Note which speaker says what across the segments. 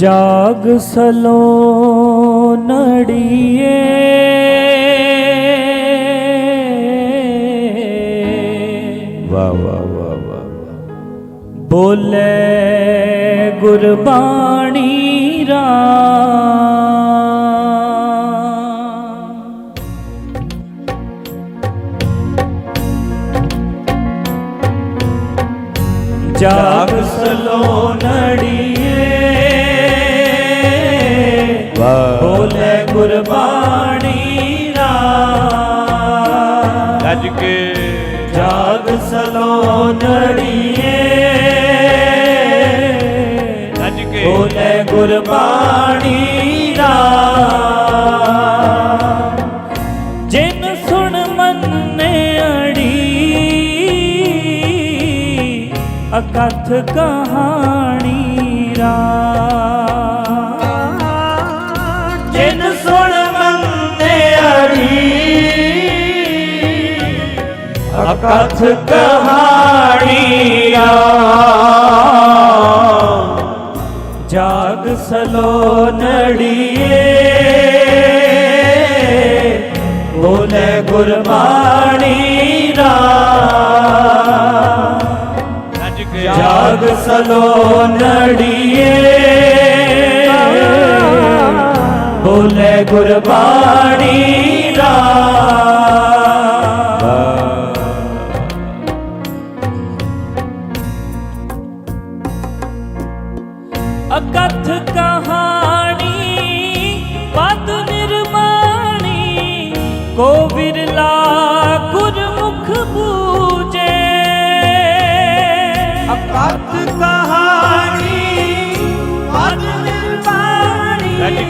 Speaker 1: ਜਾਗ ਸਲੋ ਨੜੀਏ।
Speaker 2: ਵਾਹ ਵਾਹ ਵਾਹ ਵਾਹ।
Speaker 1: ਬੋਲੇ ਗੁਰਬਾਣੀ ਰਾ ਜਾਗ ਸਲੋ ਨੜੀਏ। ਸਲੋ
Speaker 2: ਕੇ
Speaker 1: ਬੋਲੇ ਗੁਰਬਾਣੀ ਕਥ ਕਹਾਣੀ ਜਾਗ ਸਲੋ ਨੜੀਏ ਬੋਲੇ ਗੁਰਬਾਣੀ ਰਾ
Speaker 2: ਕੇ
Speaker 1: ਜਾਗ ਸਲੋ ਨੜੀਏ ਬੋਲੇ ਗੁਰਬਾਣੀ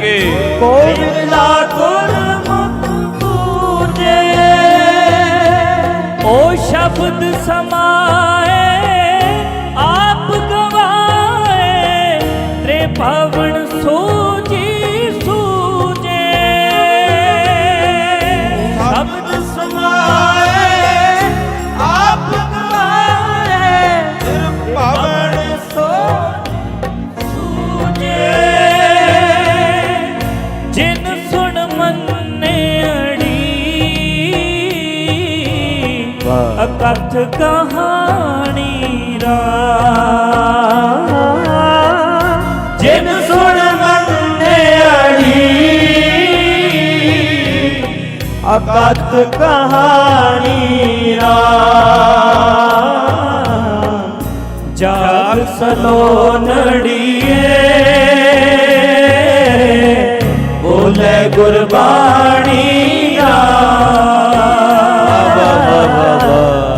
Speaker 1: ਕੇ।
Speaker 2: ਕੋ
Speaker 1: ਵਿਰਲਾ ਗੁਰਮੁਖ ਬੂਜੇ ਓ ਸ਼ਬਦ
Speaker 2: ਵਾਹ।
Speaker 1: ਅਕਥ ਕਹਾਣੀ ਰਾ ਜਿਨ ਸੁਣ ਮੰਨੇ ਅੜੀ ਅਕਥ ਕਹਾਣੀ ਰਾ ਜਾਗ ਸਲੋ ਨੜੀਏ। ਬੋਲੇ ਗੁਰਬਾਣੀ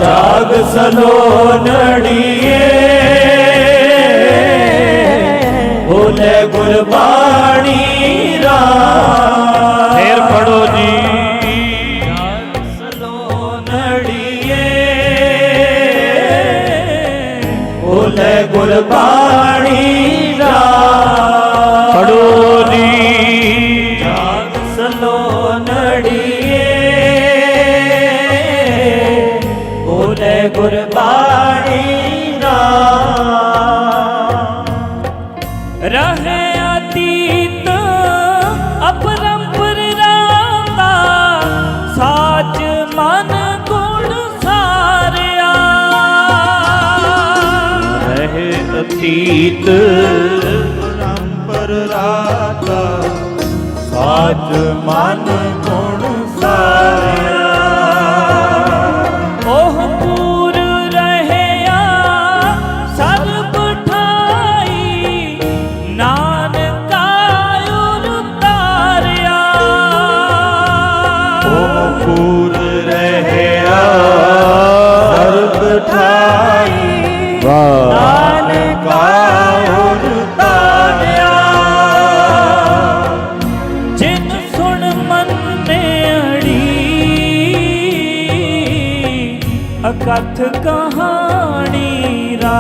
Speaker 1: ਜਾਗ ਸਲੋ ਨੜੀਏ। ਬੋਲੇ ਗੁਰਬਾਣੀ ਰਾ
Speaker 2: ਫੇਰ ਪੜੋ ਜੀ।
Speaker 1: ਜਾਗ ਸਲੋ ਨੜੀਏ। ਬੋਲੇ ਗੁਰਬਾਣੀ ਅਤੀਤ।
Speaker 2: ਪਰੰਪਰ ਰਾਤਾ ਸਾਜ ਮਨ ਗੁਣ ਸਾਰਿਆ।
Speaker 1: ਉਹ ਪੂਰ ਰਹਿਆ ਸਰਬ ਠਾਈ ਨਾਨਕਾ ਉਤਾਰਿਆ
Speaker 2: ਉਹ ਪੂਰ ਰਹਿਆ ਸਰਬ ਠਾਈ
Speaker 1: ਅਕਥ ਕਹਾਣੀ ਰਾ।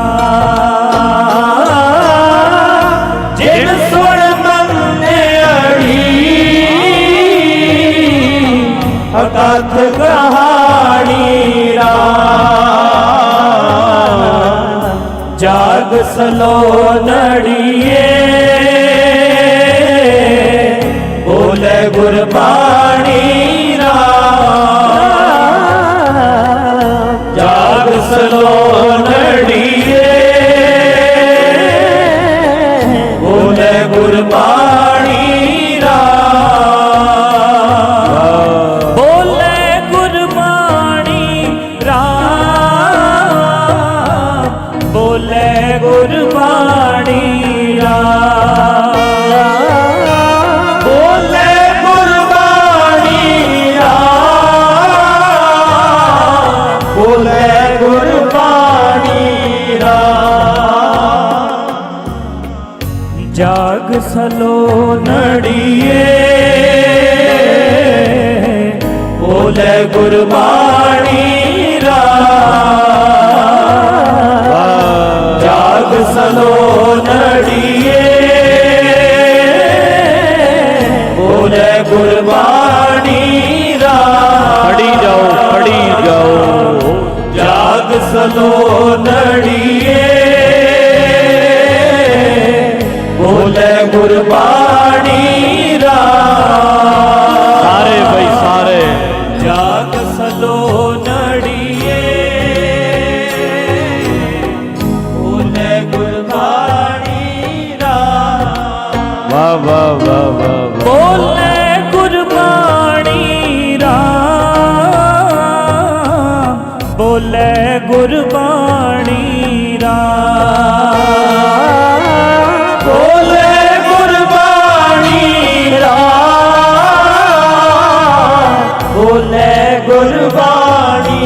Speaker 1: ਕਹਾਣੀ ਜਾਗ ਸਲੋ ਨੜੀਏ। ਬੋਲੇ ਗੁਰਬਾਣੀ ਗੁਰਬਾਣੀ ਗੁਰਬਾਣੀ ਰਾਮ ਜਾਗ ਸਲੋ ਨੜੀਏ। ਬੋਲੇ ਗੁਰਬਾਣੀ
Speaker 2: ਪੜੀ ਜਾਓ ਪੜੀ ਜਾਓ।
Speaker 1: ਜਾਗ ਸਲੋ ਨੜੀਏ। ਬੋਲੇ ਗੁਰਬਾਣੀ ਰਾਮ
Speaker 2: ਵਾਹ
Speaker 1: ਬੋਲੇ ਗੁਰਬਾਣੀ ਰਾਮ। ਬੋਲੇ ਗੁਰਬਾਣੀ ਰਾਮ। ਬੋਲੇ ਗੁਰਬਾਣੀ ਰਾਮ। ਬੋਲੇ ਗੁਰਬਾਣੀ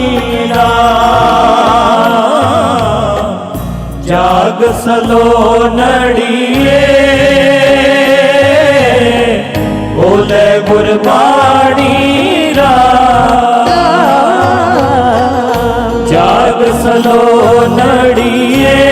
Speaker 1: ਰਾਮ। ਜਾਗ ਸਲੋ ਨੜੀਏ। ਬੋਲੇ ਗੁਰਬਾਣੀ ਰਾਮ ਜਾਗ ਸਲੋ ਨੜੀਏ।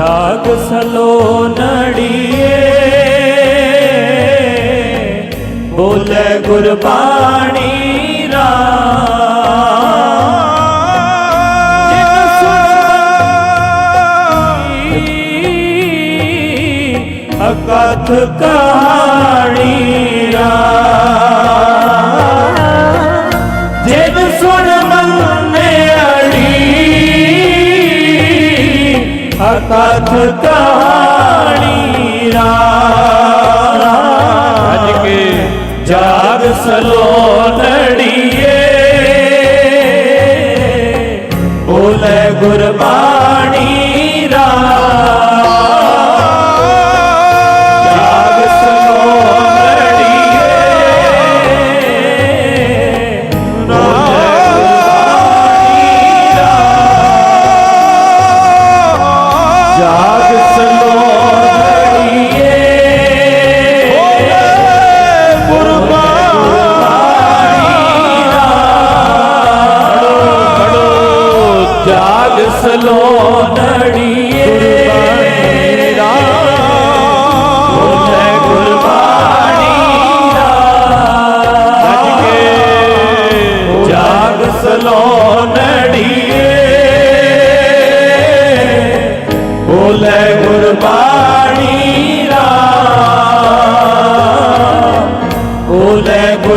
Speaker 2: ਵਾਹ
Speaker 1: ਜਾਗ ਸਲੋ ਨੜੀਏ। ਬੋਲੇ ਗੁਰਬਾਣੀ ਰਾਮ ਜਿਨ ਸੁਣੀ ਅਕਥ ਕਹਾਣੀ ਰਾਮ
Speaker 2: ਅੱਜ ਕੇ
Speaker 1: ਜਾਗ ਸਲੋ ਨੜੀਏ। ਬੋਲੇ ਗੁਰਬਾਣੀ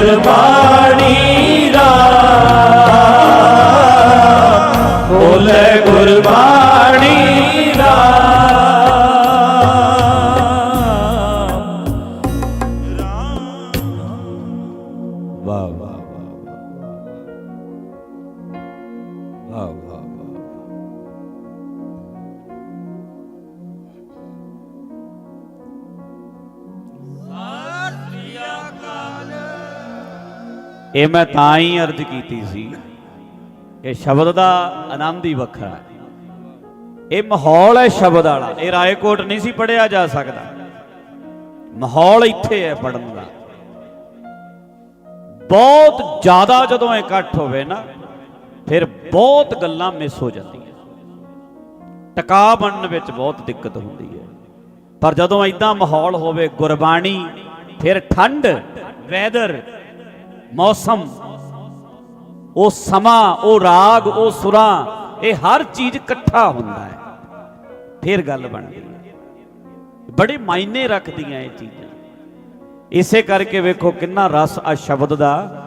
Speaker 1: ਗੁਰਬਾਣੀ ਰਾਮ ਬੋਲੇ ਗੁਰਬਾਣੀ ਰਾਮ
Speaker 2: ਵਾਹ ਵਾਹ। ਵਾਹ ਵਾਹ ਵਾਹ। ਇਹ ਮੈਂ ਤਾਂ ਹੀ ਅਰਜ਼ ਕੀਤੀ ਸੀ ਇਹ ਸ਼ਬਦ ਦਾ ਆਨੰਦ ਹੀ ਵੱਖਰਾ ਹੈ। ਇਹ ਮਾਹੌਲ ਹੈ ਸ਼ਬਦ ਵਾਲਾ। ਇਹ ਰਾਏਕੋਟ ਨਹੀਂ ਸੀ ਪੜਿਆ ਜਾ ਸਕਦਾ। ਮਾਹੌਲ ਇੱਥੇ ਹੈ ਪੜਨ ਦਾ। ਬਹੁਤ ਜ਼ਿਆਦਾ ਜਦੋਂ ਇਕੱਠ ਹੋਵੇ ਨਾ, ਫਿਰ ਬਹੁਤ ਗੱਲਾਂ ਮਿਸ ਹੋ ਜਾਂਦੀਆਂ। ਟਿਕਾ ਬਣਨ ਵਿੱਚ ਬਹੁਤ ਦਿੱਕਤ ਹੁੰਦੀ ਹੈ। ਪਰ ਜਦੋਂ ਐਦਾਂ ਮਾਹੌਲ ਹੋਵੇ, ਗੁਰਬਾਣੀ, ਫਿਰ ਠੰਡ ਵੈਦਰ ਮੌਸਮ, ਉਹ ਸਮਾਂ, ਉਹ ਰਾਗ, ਉਹ ਸੁਰਾਂ, ਇਹ ਹਰ ਚੀਜ਼ ਇਕੱਠਾ ਹੁੰਦਾ ਹੈ। ਫਿਰ ਗੱਲ ਬਣਦੀ ਹੈ। ਬੜੇ ਮਾਇਨੇ ਰੱਖਦੀਆਂ ਇਹ ਚੀਜ਼ਾਂ। ਇਸੇ ਕਰਕੇ ਵੇਖੋ ਕਿੰਨਾ ਰਸ ਆ ਸ਼ਬਦ ਦਾ।